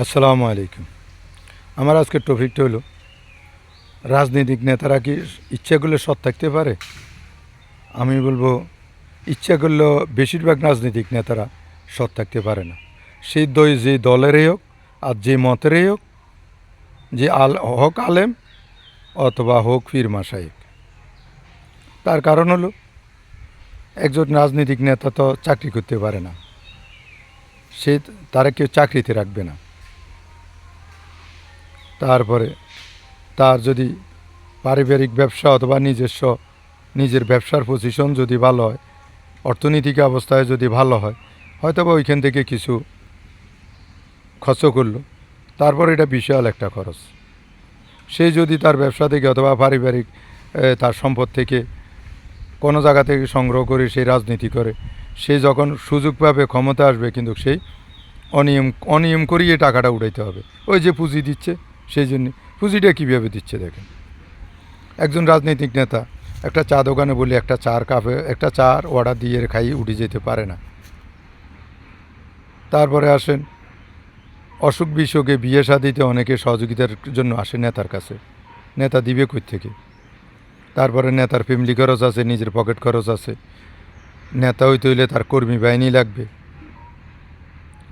আসসালামু আলাইকুম। আমার আজকের টপিকটা হলো, রাজনৈতিক নেতারা কি ইচ্ছা করলে সৎ থাকতে পারে? আমি বলব, ইচ্ছা করলেও বেশিরভাগ রাজনৈতিক নেতারা সৎ থাকতে পারে না। সেই দই যে দলেরই হোক আর যে মতেরই হোক, যে আল, হক আলেম অথবা হোক ফির মাসাইক তার কারণ হলো, একজন রাজনৈতিক নেতা তো চাকরি করতে পারে না। সে, তারা কেউ চাকরিতে রাখবে না। তারপরে তার যদি পারিবারিক ব্যবসা অথবা নিজস্ব নিজের ব্যবসার পজিশন যদি ভালো হয়, অর্থনৈতিক অবস্থায় যদি ভালো হয় হয়তো বা ওইখান থেকে কিছু খরচ করল। তারপর এটা বিশাল একটা খরচ। সে যদি তার ব্যবসা থেকে অথবা পারিবারিক তার সম্পদ থেকে কোনো জায়গা থেকে সংগ্রহ করে সেই রাজনীতি করে, সে যখন সুযোগ পাবে, ক্ষমতা আসবে, কিন্তু সেই অনিয়ম অনিয়ম করিয়ে টাকাটা উঠাইতে হবে। ওই যে পুঁজি দিচ্ছে সেই জন্য পুঁজিটা কীভাবে দিচ্ছে দেখেন? একজন রাজনৈতিক নেতা একটা চা দোকানে বলে একটা চার কাপে, একটা চার অর্ডার দিয়ে খাই, উঠে যেতে পারে না। তারপরে আসেন, অসুখ বিসুখে বিয়ে শাদিতে অনেকে সহযোগিতার জন্য আসে নেতার কাছে। নেতা দিবে কই থেকে? তারপরে নেতার ফ্যামিলি খরচ আছে, নিজের পকেট খরচ আছে। নেতা হইতে হইলে তার কর্মী বাহিনী লাগবে।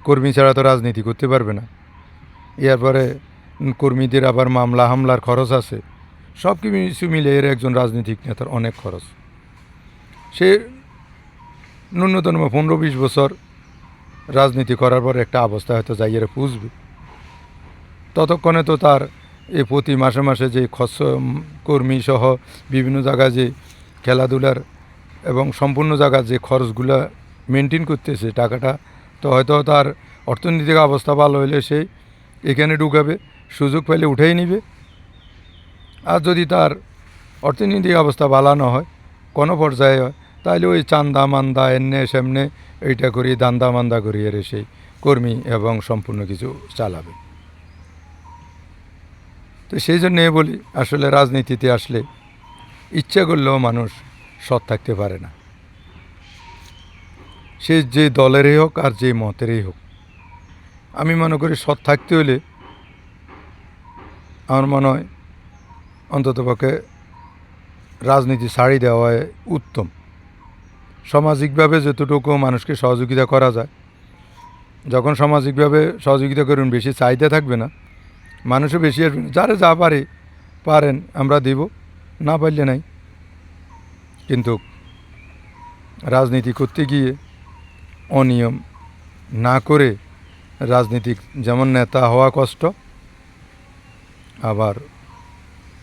কর্মী ছাড়া তো রাজনীতি করতে পারবে না। এরপরে কর্মীদের আবার মামলা, হামলার খরচ আছে। সব কিছু মিলে এর একজন রাজনৈতিক নেতার অনেক খরচ। সে ন্যূনতম পনেরো বিশ বছর রাজনীতি করার পর একটা অবস্থা হয়তো যাই এর পুষবে। ততক্ষণে তো তার এই প্রতি মাসে মাসে যে খরচ কর্মী সহ বিভিন্ন জায়গায় যে খেলাধুলার এবং সম্পূর্ণ জায়গার যে খরচগুলো মেনটেন করতেছে টাকাটা, তো হয়তো তার অর্থনৈতিক অবস্থা ভালো হলে সে এখানে ঢুকাবে। সুযোগ পেলে উঠেই নিবে। আর যদি তার অর্থনৈতিক অবস্থা ভালো না হয়, কোনো পর্যায়ে হয় তাহলে ওই চান্দা মান্দা এমনে সেমনে এইটা করি দান্দা মান্দা করি এর সেই কর্মী এবং সম্পূর্ণ কিছু চালাবে। তো সেই জন্যে বলি, আসলে রাজনীতিতে আসলে ইচ্ছা করলেও মানুষ সৎ থাকতে পারে না। সে যে দলেরই হোক আর যে মতেরই হোক, আমি মনে করি সৎ থাকতে হলে আমার মনে হয় অন্ততপক্ষে রাজনীতি ছাড়ি দেওয়াই উত্তম। সামাজিকভাবে যতটুকু মানুষকে সহযোগিতা করা যায়, যখন সামাজিকভাবে সহযোগিতা করুন, বেশি চাহিদা থাকবে না, মানুষও বেশি আসবে যারা যা পারে, পারেন, আমরা দিব, না পারলে নাই। কিন্তু রাজনীতি করতে গিয়ে অনিয়ম না করে রাজনীতিক যেমন নেতা হওয়া কষ্ট আবার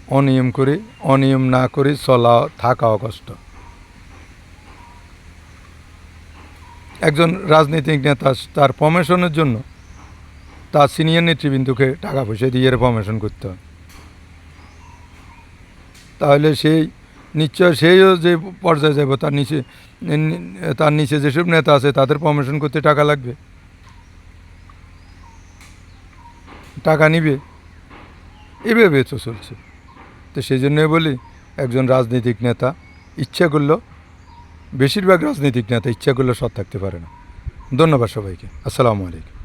অনিয়ম করে, অনিয়ম না করে চলা, থাকাও কষ্ট। একজন রাজনৈতিক নেতা, তার প্রমোশনের জন্য তার সিনিয়র নেতৃবৃন্দকে টাকা পয়সা দিয়ে প্রমোশন করতে হয়। তাহলে সেই, নিশ্চয় সেইও যে পর্যায়ে যাব তার নিচে তার নিচে যেসব নেতা আছে, তাদের প্রমোশন করতে টাকা লাগবে। টাকা নিবে। এভাবে তো চলছে। তো সেই জন্যই বলি, একজন রাজনৈতিক নেতা ইচ্ছা করলেও বেশিরভাগ রাজনৈতিক নেতা ইচ্ছা করলেও সৎ থাকতে পারে না। ধন্যবাদ সবাইকে। আসসালামু আলাইকুম।